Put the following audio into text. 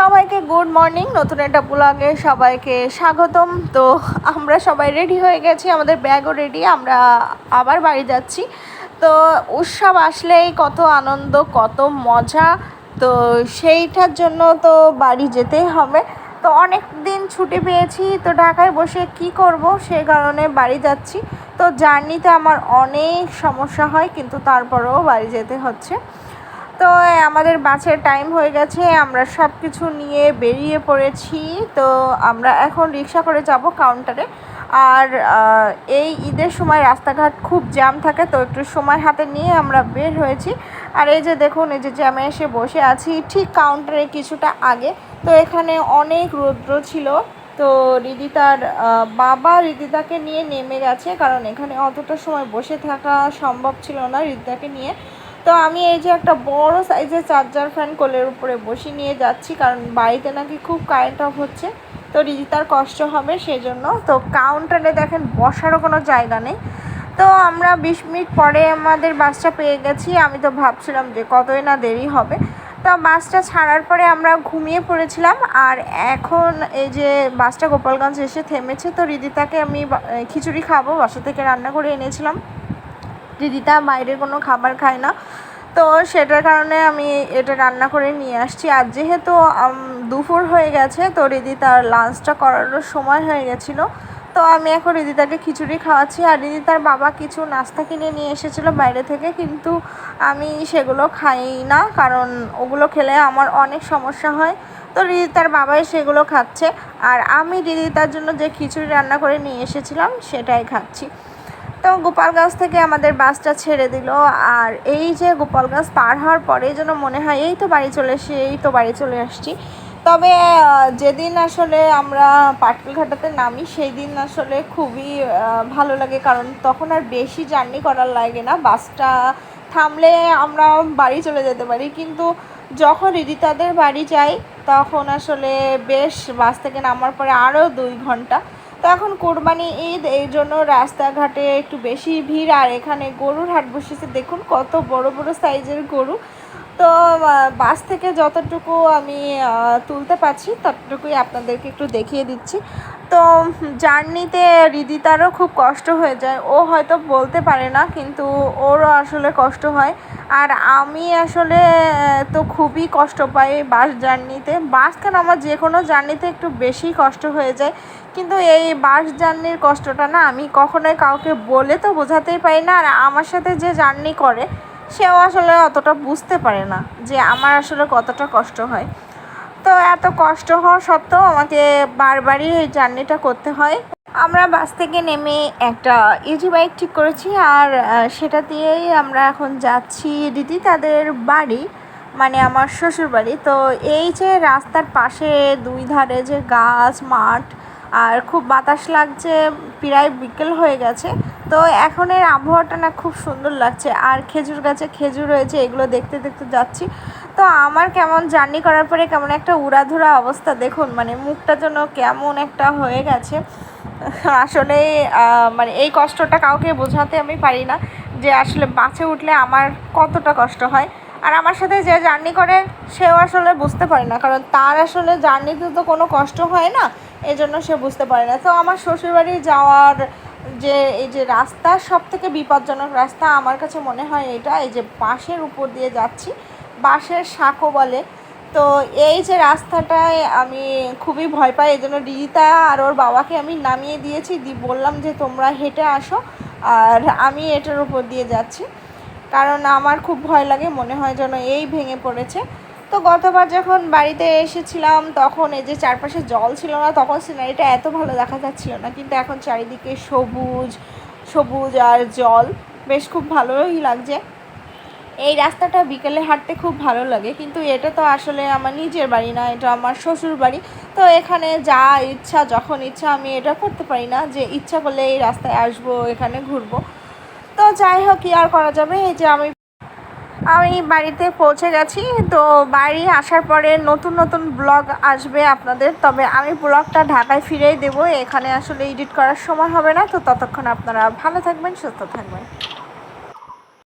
সবাইকে good morning. নতুন একটা ব্লগে সবাইকে স্বাগতম। তো আমরা সবাই রেডি হয়ে গেছি, আমাদের ব্যাগও রেডি আমরা আবার বাড়ি যাচ্ছি। তো উৎসব আসলেই কত আনন্দ, কত মজা। তো সেইটার জন্য তো বাড়ি যেতেই হবে। তো অনেক দিন ছুটি পেয়েছি, তো ঢাকায় বসে কি করব সে কারণে বাড়ি যাচ্ছি। তো জার্নিতে আমার অনেক সমস্যা হয়, কিন্তু তারপরেও বাড়ি যেতে হচ্ছে। তো আমাদের বাসের টাইম হয়ে গেছে, আমরা সব কিছু নিয়ে বেরিয়ে পড়েছি। তো আমরা এখন রিক্সা করে যাব কাউন্টারে আর এই ঈদের সময় রাস্তাঘাট খুব জ্যাম থাকে, তো একটু সময় হাতে নিয়ে আমরা বের হয়েছি। আর এই যে দেখুন, এই যে জ্যামে এসে বসে আছি, ঠিক কাউন্টারে কিছুটা আগে। তো এখানে অনেক রৌদ্র ছিল। তো রিদিতার বাবা রিদিতাকে নিয়ে নেমে গেছে, কারণ এখানে অতটা সময় বসে থাকা সম্ভব ছিল না রিদিতাকে নিয়ে। তো আমি এই যে একটা বড় সাইজের চার্জার ফ্যান কোলের উপরে বসিয়ে নিয়ে যাচ্ছি, কারণ বাড়িতে নাকি খুব কারেন্ট অফ হচ্ছে। তো রিজিতার কষ্ট হবে সেজন্য। তো কাউন্টারে দেখেন, বসারও কোনো জায়গা নেই। তো আমরা বিশ মিনিট পরে আমাদের বাসটা পেয়ে গেছি। আমি তো ভাবছিলাম যে কতই না দেরি হবে। তো বাসটা ছাড়ার পরে আমরা ঘুমিয়ে পড়েছিলাম। আর এখন এই যে বাসটা গোপালগঞ্জ এসে থেমেছে, তো রিদিতাকে আমি খিচুড়ি খাব, বাসা থেকে রান্না করে এনেছিলাম। দিদিটা বাইরের কোনো খাবার খায় না। তো সেটার কারণে আমি এটা রান্না করে নিয়ে আসছি। আর যেহেতু দুপুর হয়ে গেছে, তো রিদি তার লাঞ্চটা করারও সময় হয়ে গেছিল। তো আমি এখন রিদিতাকে খিচুড়ি খাওয়াচ্ছি। আর রিদি তার বাবা কিছু নাস্তা কিনে নিয়ে এসেছিল বাইরে থেকে, কিন্তু আমি সেগুলো খাই না, কারণ ওগুলো খেলে আমার অনেক সমস্যা হয়। তো রিদি তার বাবাই সেগুলো খাচ্ছে। আর আমি রিদিতার জন্য যে খিচুড়ি রান্না করে নিয়ে এসেছিলাম, সেটাই খাচ্ছি। তো গোপালগঞ্জ থেকে আমাদের বাসটা ছেড়ে দিল। আর এই যে গোপালগঞ্জ পার হওয়ার পরে যেন মনে হয়, এই তো বাড়ি চলে এসে এই তো বাড়ি চলে আসছি। তবে যেদিন আসলে আমরা পাটকেল ঘাটাতে নামি সেই দিন আসলে খুবই ভালো লাগে। কারণ তখন আর বেশি জার্নি করার লাগে না। বাসটা থামলে আমরা বাড়ি চলে যেতে পারি। কিন্তু যখন রিদিতাদের বাড়ি যাই, তখন আসলে বেশ বাস থেকে নামার পরে আরও দুই ঘণ্টা তো এখন কোরবানি ঈদ, এই জন্য রাস্তাঘাটে একটু বেশি ভিড়। আর এখানে গরুর হাট বসেছে। দেখুন কত বড় বড় সাইজের গরু। তো বাস থেকে যতটুকু আমি তুলতে পারছি, ততটুকুই আপনাদেরকে একটু দেখিয়ে দিচ্ছি। তো, জার্নিতে রিদিতারও খুব কষ্ট হয়ে যায়। ও হয়তো বলতে পারে না, কিন্তু ওরও আসলে কষ্ট হয়। আর আমি আসলে, তো খুবই কষ্ট পাই বাস জার্নিতে। বাস কেন, আমার যে কোনো জার্নিতে একটু বেশি কষ্ট হয়ে যায়। কিন্তু এই বাস জার্নির কষ্টটা না, আমি কখনোই কাউকে বলে তো বোঝাতেই পারি না। আর আমার সাথে যে জার্নি করে সেও আসলে অতটা বুঝতে পারে না যে আমার আসলে কতটা কষ্ট হয়। তো এত কষ্ট হওয়া সত্ত্বেও আমাকে বারবারই এই জার্নিটা করতে হয়। আমরা বাস থেকে নেমে একটা ইজি বাইক ঠিক করেছি আর সেটা দিয়েই আমরা এখন যাচ্ছি দিদি তাদের বাড়ি মানে আমার শ্বশুর বাড়ি। তো এই যে রাস্তার পাশে দুই ধারে যে গাছ, মাঠ, আর খুব বাতাস লাগছে, প্রায় বিকেল হয়ে গেছে। তো এখনের আবহাওয়াটা না খুব সুন্দর লাগছে। আর খেজুর গাছে খেজুর রয়েছে, এগুলো দেখতে দেখতে যাচ্ছি। তো আমার কেমন জার্নি করার পরে কেমন একটা উড়াধুরা অবস্থা দেখুন মানে মুখটা যেন কেমন একটা হয়ে গেছে। আসলে মানে এই কষ্টটা কাউকে বোঝাতে আমি পারি না যে আসলে বাঁচে উঠলে আমার কতটা কষ্ট হয়। আর আমার সাথে যে জার্নি করে, সেও আসলে বুঝতে পারে না, কারণ তার আসলে জার্নিতে তো কোনো কষ্ট হয় না এই জন্য সে বুঝতে পারে না। তো আমার শ্বশুরবাড়ি যাওয়ার যে, এই যে রাস্তা সব থেকে বিপজ্জনক রাস্তা আমার কাছে মনে হয় এটা, এই যে বাঁশের উপর দিয়ে যাচ্ছি। বাঁশের শাঁখো বলে। তো এই যে রাস্তাটায় আমি খুবই ভয় পাই এই জন্য রিতা আর ওর বাবাকে আমি নামিয়ে দিয়েছি। দি, বললাম যে, তোমরা হেঁটে আসো। আর আমি এটার উপর দিয়ে যাচ্ছি। কারণ আমার খুব ভয় লাগে, মনে হয় যেন এই ভেঙে পড়েছে। তো গতবার যখন বাড়িতে এসেছিলাম, তখন এই যে চারপাশে জল ছিল না, তখন সিনারিটা এত ভালো দেখা যাচ্ছিল না। কিন্তু এখন চারিদিকে সবুজ সবুজ আর জল, বেশ খুব ভালোই লাগছে। এই রাস্তাটা বিকেলে হাঁটতে খুব ভালো লাগে, কিন্তু এটা তো আসলে আমার নিজের বাড়ি না, এটা আমার শ্বশুর বাড়ি। তো এখানে যা ইচ্ছা, যখন ইচ্ছা আমি এটা করতে পারি না, যে ইচ্ছা করলে এই রাস্তায় আসব, এখানে ঘুরবো। তো যাই হোক, কি আর করা যাবে? এই যে আমি আমি বাড়িতে পৌঁছে গেছি। তো বাড়ি আসার পরে নতুন নতুন ব্লগ আসবে আপনাদের। তবে আমি ব্লগটা ঢাকায় ফিরেই দেবো। এখানে আসলে এডিট করার সময় হবে না। তো ততক্ষণ আপনারা ভালো থাকবেন, সুস্থ থাকবেন।